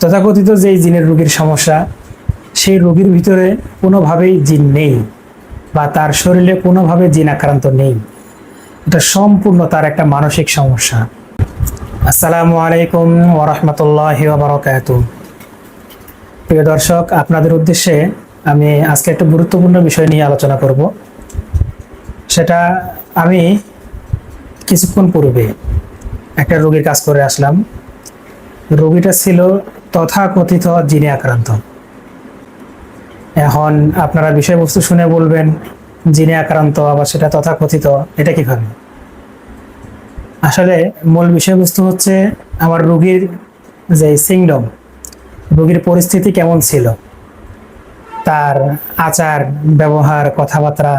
তথাকথিত যেই জিনের রোগীর সমস্যা, সেই রোগীর ভিতরে কোনোভাবেই জিন নেই বা তার শরীরে কোনোভাবে জিন আক্রান্ত নেই। এটা সম্পূর্ণ তার একটা মানসিক সমস্যা। আসসালামু আলাইকুম ওরহমতুল্লাহ বারকাত প্রিয় দর্শক, আপনাদের উদ্দেশ্যে আমি আজকে একটা গুরুত্বপূর্ণ বিষয় নিয়ে আলোচনা করব। সেটা আমি কিছুক্ষণ পূর্বে একটা রোগীর কাজ করে আসলাম। রোগীটা ছিল তথাকথিত জিনে আক্রান্ত। এখন আপনারা বিষয়বস্তু শুনে বলবেন, জিনে আক্রান্ত, আবার সেটা তথাকথিত, এটা কীভাবে? আসলে মূল বিষয়বস্তু হচ্ছে আমার রুগীর যে সিংডম রুগীর পরিস্থিতি কেমন ছিল, তার আচার, ব্যবহার, কথাবার্তা,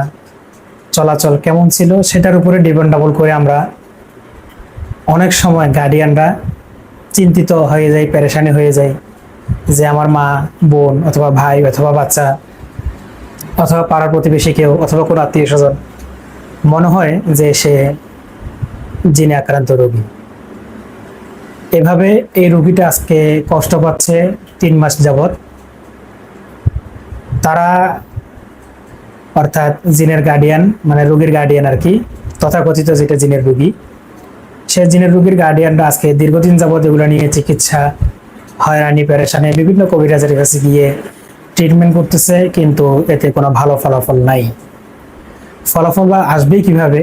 চলাচল কেমন ছিল, সেটার উপরে ডিপেন্ডাবল করে আমরা অনেক সময় গার্ডিয়ানরা চিন্তিত হয়ে যায়, পেরেশানি হয়ে যায় যে আমার মা, বোন অথবা ভাই অথবা বাচ্চা অথবা পাড়ার প্রতিবেশী কেউ অথবা কোনো আত্মীয় স্বজন, মনে হয় যে সে জিনে আক্রান্ত রোগী। এভাবে এই রোগীটা আজকে কষ্ট পাচ্ছে তিন মাস যাবৎ। তারা অর্থাৎ জিনের গার্ডিয়ান মানে রোগীর গার্ডিয়ান আর কি, তথাকথিত যেটা জিনের রোগী সে জিনের রোগীর গার্ডিয়ানরা আজকে দীর্ঘদিন যাবৎ এগুলো নিয়ে চিকিৎসা, হয়রানি, পেরেশানি, বিভিন্ন কবিরাজের কাছে গিয়ে ট্রিটমেন্ট করতেছে, কিন্তু এতে কোনো ভালো ফলাফল নাই। ফলাফল বা আসবেই কীভাবে?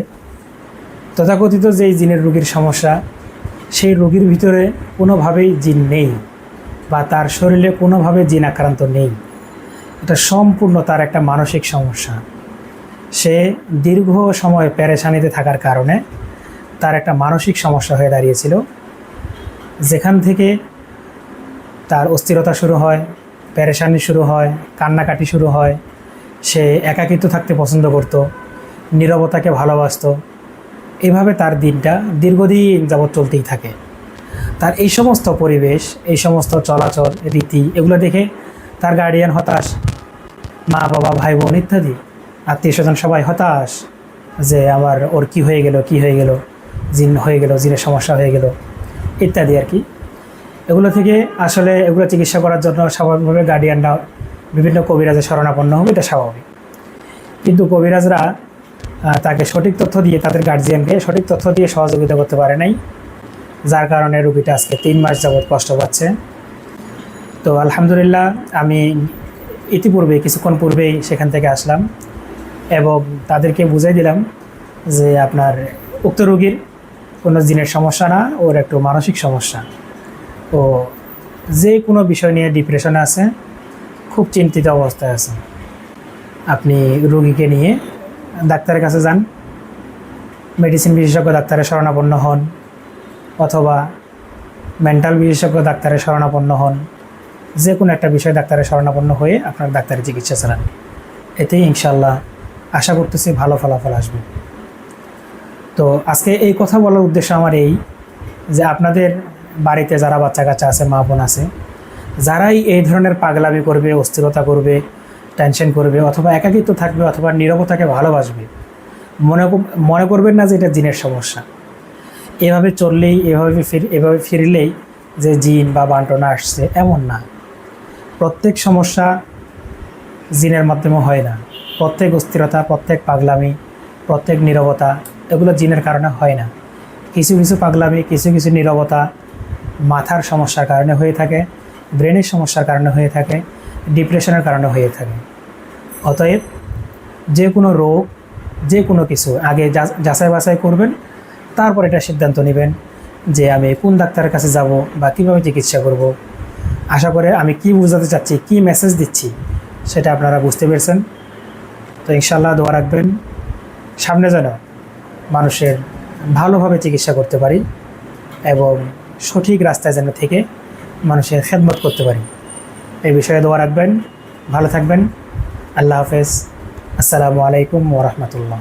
তথাকথিত যেই জিনের রোগীর সমস্যা, সেই রোগীর ভিতরে কোনোভাবেই জিন নেই বা তার শরীরে কোনোভাবে জিন আক্রান্ত নেই। এটা সম্পূর্ণ তার একটা মানসিক সমস্যা। সে দীর্ঘ সময় প্যারেশানিতে থাকার কারণে তার একটা মানসিক সমস্যা হয়ে দাঁড়িয়েছিল। যেখান থেকে তার অস্থিরতা শুরু হয় প্যারেশানি শুরু হয়, কান্নাকাটি শুরু হয়, সে একাকিত্ব থাকতে পছন্দ করত, নীরবতাকে ভালোবাসতো। এভাবে তার দিনটা দীর্ঘদিন যাবৎ চলতেই থাকে। তার এই সমস্ত পরিবেশ, এই সমস্ত চলাচল, রীতি, এগুলো দেখে তার গার্ডিয়ান হতাশ। মা, বাবা, ভাই, বোন ইত্যাদি, আত্মীয় স্বজন সবাই হতাশ যে আমার ওর কি হয়ে গেল, কি হয়ে গেল। জিন হয়ে গেল, জিনের সমস্যা হয়ে গেল, ইত্যাদি আর কি। এগুলো থেকে আসলে এগুলো চিকিৎসা করার জন্য স্বাভাবিকভাবে গার্ডিয়ানরা বিভিন্ন কবিরাজের শরণাপন্ন হবে এটা স্বাভাবিক। কিন্তু কবিরাজরা তাকে সঠিক তথ্য দিয়ে তাদের গার্জিয়ানকে সঠিক তথ্য দিয়ে সহযোগিতা করতে পারে নাই, যার কারণে রুগীটা আজকে তিন মাস যাবৎ কষ্ট পাচ্ছে। তো আলহামদুলিল্লাহ, আমি ইতিপূর্বে কিছুক্ষণ পূর্বেই সেখান থেকে আসলাম এবং তাদেরকে বুঝাই দিলাম যে আপনার উক্ত রোগীর কোনো জিনের সমস্যা না, ওর একটু মানসিক সমস্যা। ও যে কোনো বিষয় নিয়ে ডিপ্রেশনে আছে, খুব চিন্তিত অবস্থায় আছে। আপনি রোগীকে নিয়ে ডাক্তারের কাছে যান। মেডিসিন বিশেষজ্ঞ ডাক্তারের শরণাপন্ন হন, অথবা মেন্টাল বিশেষজ্ঞ ডাক্তারের শরণাপন্ন হন। যে কোনো একটা বিষয়ে ডাক্তারের শরণাপন্ন হয়ে আপনার ডাক্তারের চিকিৎসা চালান। এতেই ইনশাল্লাহ আশা করতেছি ভালো ফলাফল আসবে। তো আজকে এই কথা বলার উদ্দেশ্য আমার এই যে আপনাদের বাড়িতে যারা বাচ্চা কাচ্চা আছে, মা বোন আছে, যারাই এই ধরনের পাগলামি করবে, অস্থিরতা করবে টেনশন করবে, অথবা একাকিত্ব থাকবে, অথবা নীরবতাকে ভালোবাসবে, মনে মনে করবেন না যে এটা জিনের সমস্যা। এভাবে চললেই, এভাবে ফির, এভাবে ফিরলেই যে জিন বা বান্টনা আসছে, এমন না। প্রত্যেক সমস্যা জিনের মাধ্যমে হয় না। প্রত্যেক অস্থিরতা, প্রত্যেক পাগলামি, প্রত্যেক নীরবতা এগুলো জিনের কারণে হয় না। কিছু কিছু পাগলামি, কিছু কিছু নীরবতা মাথার সমস্যার কারণে হয়ে থাকে, ব্রেনের সমস্যার কারণে হয়ে থাকে, ডিপ্রেশনের কারণে হয়ে থাকে। অতএব যে কোনো রোগ যে কোনো কিছু আগে যাচাই বাছাই করবেন, তারপর এটা সিদ্ধান্ত নেবেন যে আমি কোন ডাক্তারের কাছে যাব বা কীভাবে চিকিৎসা করব। আশা করে আমি কি বোঝাতে চাচ্ছি, কি মেসেজ দিচ্ছি, সেটা আপনারা বুঝতে পেরেছেন। তো ইনশাল্লাহ দোয়া রাখবেন। সামনে যেন মানুষের ভালোভাবে চিকিৎসা করতে পারি এবং সঠিক রাস্তায় যেন থেকে মানুষের খেদমত করতে পারি। এই বিষয়ে দোয়া রাখবেন, ভালো থাকবেন। আল্লাহ হাফেজ। আসসালামু আলাইকুম ওরহমতুল্লাহ